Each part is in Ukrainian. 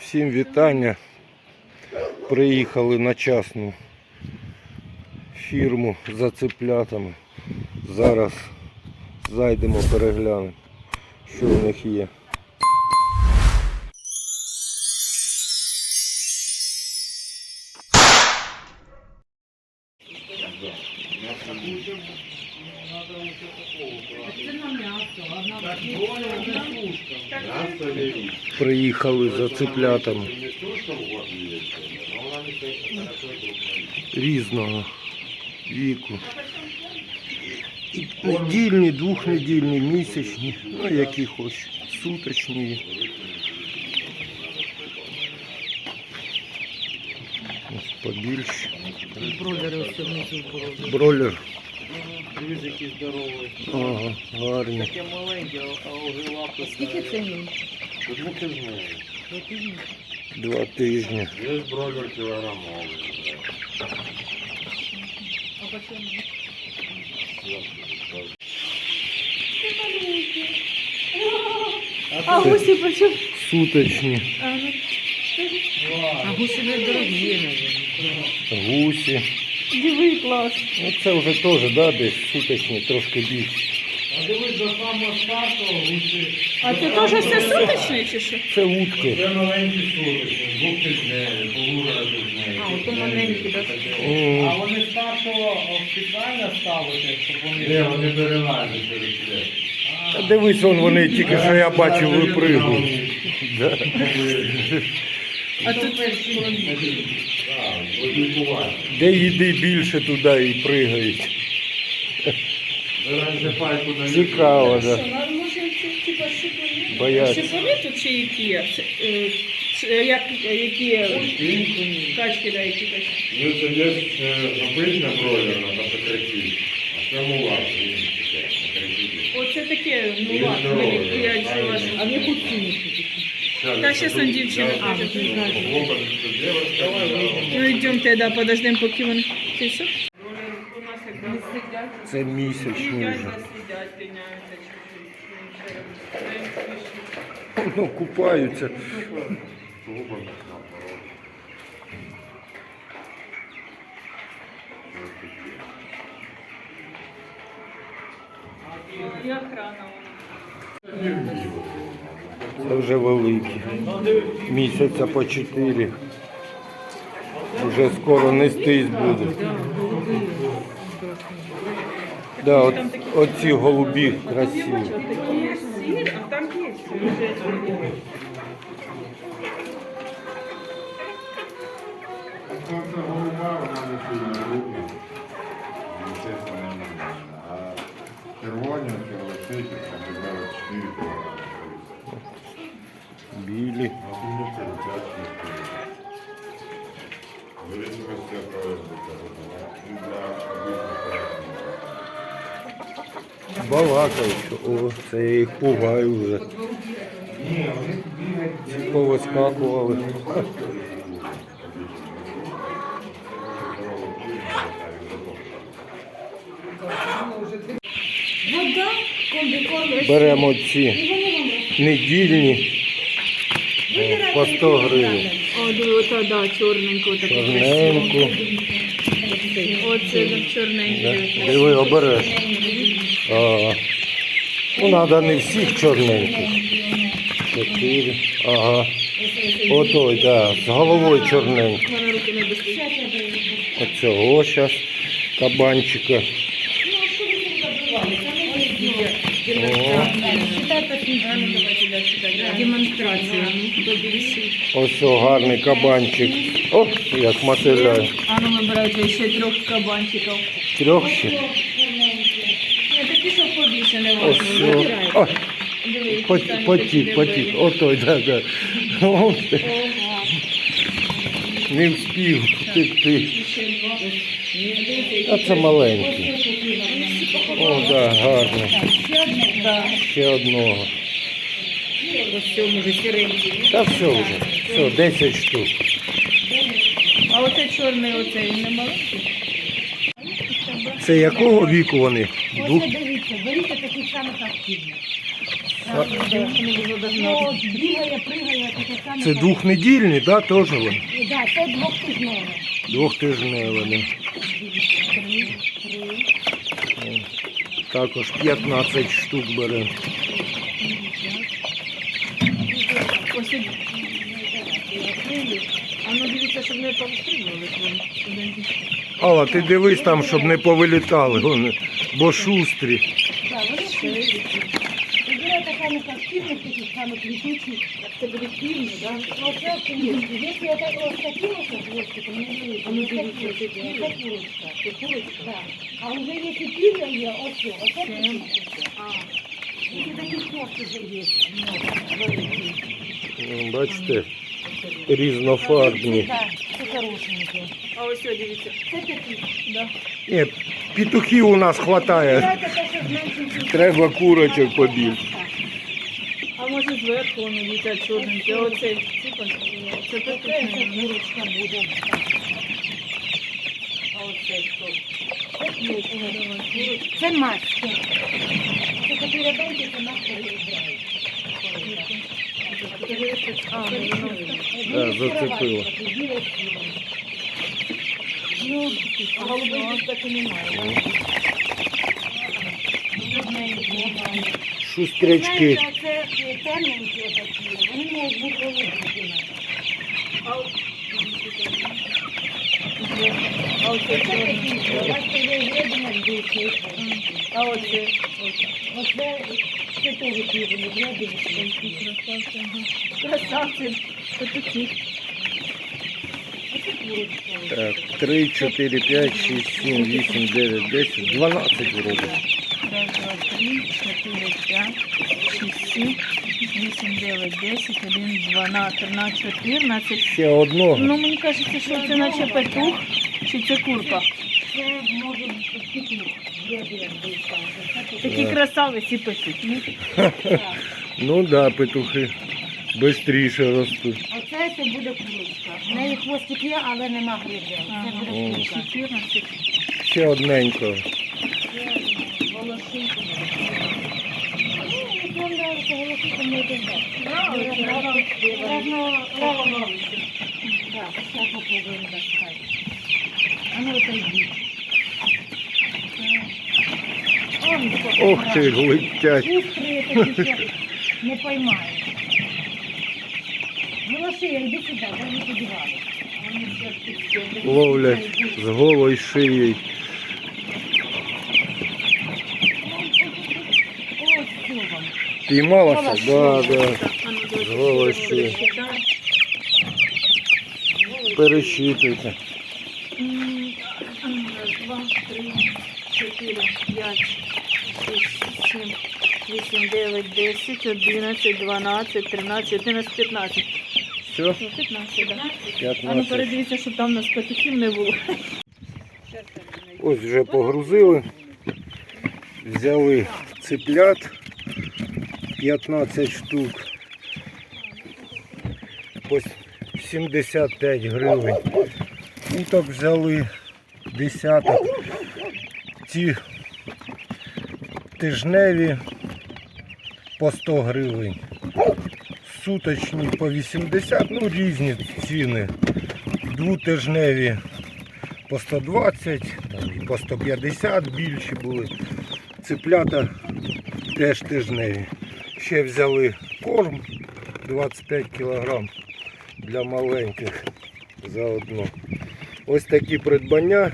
Всім вітання. Приїхали на частну фірму за цеплятами. Зараз зайдемо, переглянемо, що в них є. Приїхали за цеплятами. Різного віку. І Недільні, двохнедільні, місячні, ну які хоч, суточні. Ось побільше. Бролери ось внизу. Бролер. Дивись, які здорові. Ага, гарні. Таке маленьке, а уже лапи. Скільки це їм? До двух тижнів. До тижні. Два тижні. Є бройлер кілограмовий. А по чому? А гусі почав. Суточні. А гуси не дорогі, навіть. Гусі. Диви клас. Ну це вже теж, да, десь суточні, трошки більше. А дивись, до самого старту гуси. А це теж все суточне чи що? Це утки. Це маленькі суточні, двох тижневі, полура тижневі. А, ото маленькі, так? А вони старшого спеціально ставити, щоб Ні, вони... вони перелазять через лес. Та дивись, он вони тільки що я бачив випригують. Да. А тут лікувати. Де їди більше туди і пригають. Зараз же на Цікаво, шипові? Бояться. Шипові тут чи які? Е, як, які качки, да, які качки? Ну, це є е, обична бройлерна на покритті, а це мулат. Оце таке, ну здоровий, я чула, А в яку ціну? Та щас он каже. Ну, хлопець, це дівчинка, Ну йдемте, да, подождемо, поки вони... Ти все? Це місячні вже. Ну, купаються. І охрана. Це вже великі. Місяця по чотири. Вже скоро нестись будуть. Да, от, оці голубі красиві. Такі сир, а там порядков. Балакають, о, це я їх пугаю вже. Повискакували. Беремо ці недільні по 100 гривень. О, ота, да, чорненьку, таку Чорненьку. Оце да, чорненьку. Диви. Диви, обереш. Ага. Ну, треба не всіх чорненьких. Чотири. Ага. Отой, да, з головою чорненький. Мене руки не достають. Оцього зараз кабанчика. О, Демонстрація. Ось о, гарний кабанчик. О, як мотиляє. А ну вибирайте ще трьох кабанчиків. Трьох ще. Ні, такі, щоб побільше не Ось важно. о. Вибирайте. О, Диви, які пот- самі потік, потік. дебелі. Отой, да, да. О, Не встиг втекти. А це маленький. О, да, гарно. Да. Ще одного. Ось цьому вже сіренький. Та все вже. Все, 10 штук. А оце чорний, оце він не маленький. Це якого віку вони? Двох Ось дивіться, беріть таких самих активних. Ну, бігає, пригає, таке саме. Це двохнедільні, да, теж вони? Да, це двохтижневе. Двохтижневі. Також 15 штук. Ось А ну дивіться, щоб не повстрілювали. Алла, ти дивись там, щоб не повилітали, вони, бо шустрі. Так, вони швидкі. Тоді така не активних, таких саме квітучих. Це буде півні, так? Ну, це квітки. Якщо я так хвостиком, не дивіться, А ну, не дивіться, це це курочка. Це курочка. Це курочка? Так. А вже якщо пір'я є, ось, що, оце курочка. А, І такі хвости вже є. Ну, Бачите, різнофарбні. Це хорошеньке. а ось ось дивіться. Це такі. Да. Ні, петухів у нас вистачає. Треба курочок побільше. Зверху вони літять чорненькі. А оцей ципа, це Це петушний. курочка буде. А оцей хто? Це маски. Це такі ряденькі, це маски вибирають. А, воно. Да, зацепило. Ну, А голубий так і немає. Шустрячки. Знаєте, це темненькі такі, вони можуть бути великі. А А оцей Це чорний. такі, бачите, є гребня більший. А оце. Оце це теж півні, гребня. Красавці. Петухи. Оце курочка. Так, 3, 4, 5, 6, 7, 8, 9, 10, 12 вроде. Раз, два, три, чотири, п'ять, шість, сім, вісім, дев'ять, десять, один, дванадцять, тринадцять, чотирнадцять. Ще одного. Ну, мені кажеться, що це наче петух, чи це курка. Це може бути. Такі красавиці і. Ну, да, петухи швидше ростуть. Оце це буде курочка. В неї хвостик є, але нема гребня. Це буде курочка. Ще одненького. Ох ти, летять. Не поймаєш. Волошия, йди сюди, ви подівали. Ловлять з голою шиєю. Ось що вам. Піймалася? Да, да. Ну, пересчитаємо. Пересчитуйте. Два, три, чотири, п'ять, шість, сім, вісім, дев'ять, десять, одинадцять, дванадцять, тринадцять, чотирнадцять, п'ятнадцять. Все, Ну, П'ятнадцять, так. А ну 15. передивіться, щоб там у нас петухів не було. Ось вже погрузили. Взяли цеплят 15 штук. По 75 гривень. Уток взяли десяток. Ці тижневі по 100 гривень. Суточні по 80, ну різні ціни. Двутижневі по 120, і по 150 більші були. Цеплята теж тижневі. Ще взяли корм 25 кг для маленьких заодно. Ось такі придбання.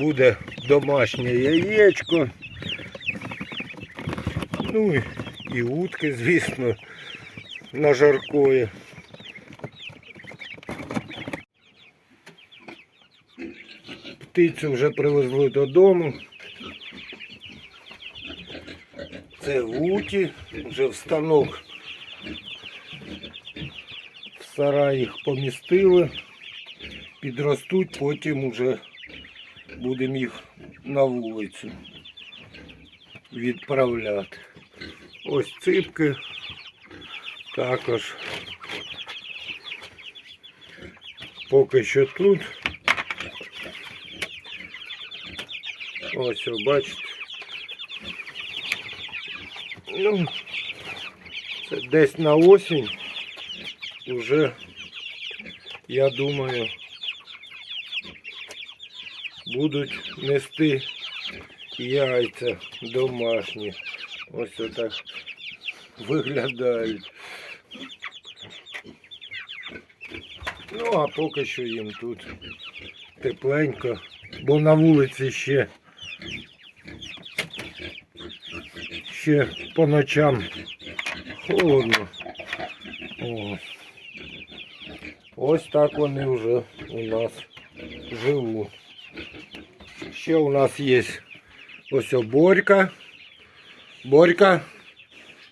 Буде домашнє яєчко. Ну і утки, звісно, на жаркої. Птицю вже привезли додому. Це вуті, вже в станок в сарай їх помістили, підростуть, потім вже будемо їх на вулицю відправляти. Ось ципки також. Поки що тут. Ось, бачите. Ну, десь на осінь уже, я думаю, будуть нести яйця домашні. Ось отак виглядають. Ну, а поки що їм тут тепленько, бо на вулиці ще ще по ночам холодно. О. Ось так вони вже у нас живуть. Ще у нас є ось Борька. Борька.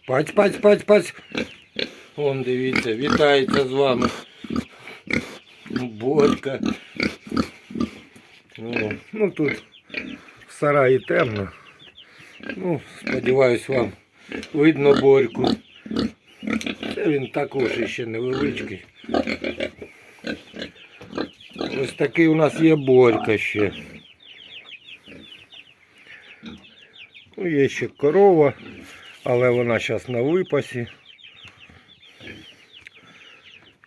Паць, паць, паць, паць. Вон дивіться, вітається з вами. Борька. Ну, ну тут в сараї темно. Ну, сподіваюсь, вам видно Борьку. Це він також ще невеличкий. Ось такий у нас є Борька ще. Ну, є ще корова, але вона зараз на випасі.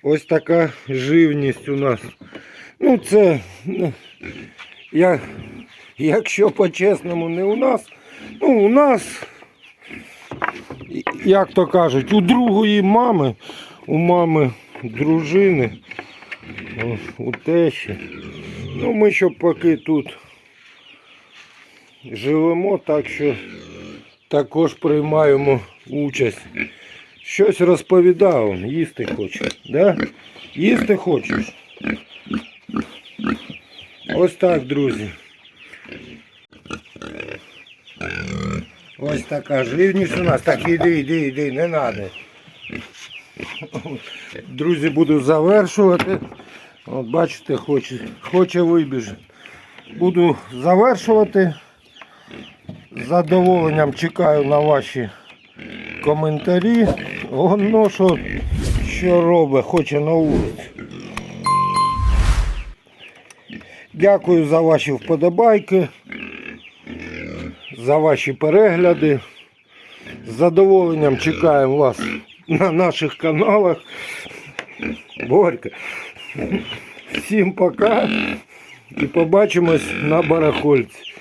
Ось така живність у нас. Ну це, ну, я, якщо по-чесному, не у нас, ну у нас, як то кажуть, у другої мами, у мами дружини, у тещі. Ну ми що поки тут живемо, так що також приймаємо участь. Щось розповідав, їсти хоче. Да? Їсти хочеш? Ось так, друзі. Ось така живність у нас. Так, іди, іди, іди, не треба. Друзі, буду завершувати. От бачите, хоче, хоче вибіжати. Буду завершувати. З задоволенням чекаю на ваші коментарі. Воно що, що робить, хоче на вулиці. Дякую за ваші вподобайки, за ваші перегляди. З задоволенням чекаємо вас на наших каналах. Борька. Всім пока і побачимось на барахольці.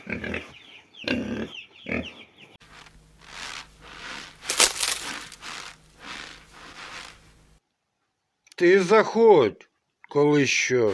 Ти заходь, коли що.